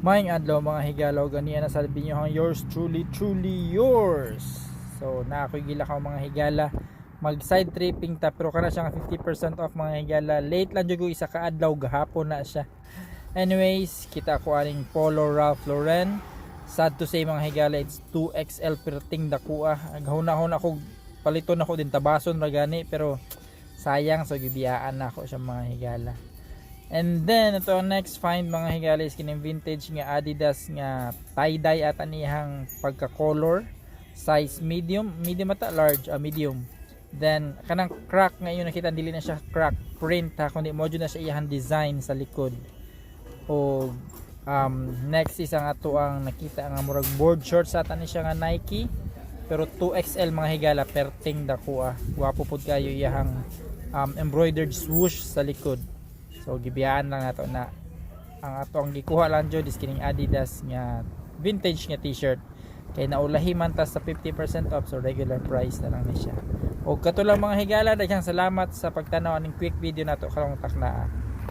Maing adlaw mga higalaw ganiya na sabi niyo ang yours truly truly yours. So na ako'y gila ka mga higala mag side tripping ta pero kana siya nga 50% off mga higala. Late lang jud isa ka adlaw gahapon na siya. Anyways, kita ko aning Polo Ralph Lauren. Sad to say mga higala it's 2XL perting dakuha. Aghuna-huna ako paliton ako din tabason ra gani pero sayang so gibiyaan na ako siya mga higala. And then ito ang next find mga higala is kining vintage nga Adidas nga tie-dye at anihang pagka-color size medium, medium ata large, ah, medium. Then kanang crack ngayon nakita dili na siya crack print ha kundi mo na siya iyang design sa likod. O um, next is ang ato ang nakita nga murag board shorts ata ni siya nga Nike pero 2XL mga higala perting dakuha. Wapo pud kayo iyang um, embroidered swoosh sa likod. So gibiyaan lang nato na ang ato ang gikuha lang jud is kining Adidas nga vintage nga t-shirt kay naulahi man ta sa 50% off so regular price na lang ni siya. O kato lang mga higala daghang salamat sa pagtanaw aning quick video nato karong taknaa.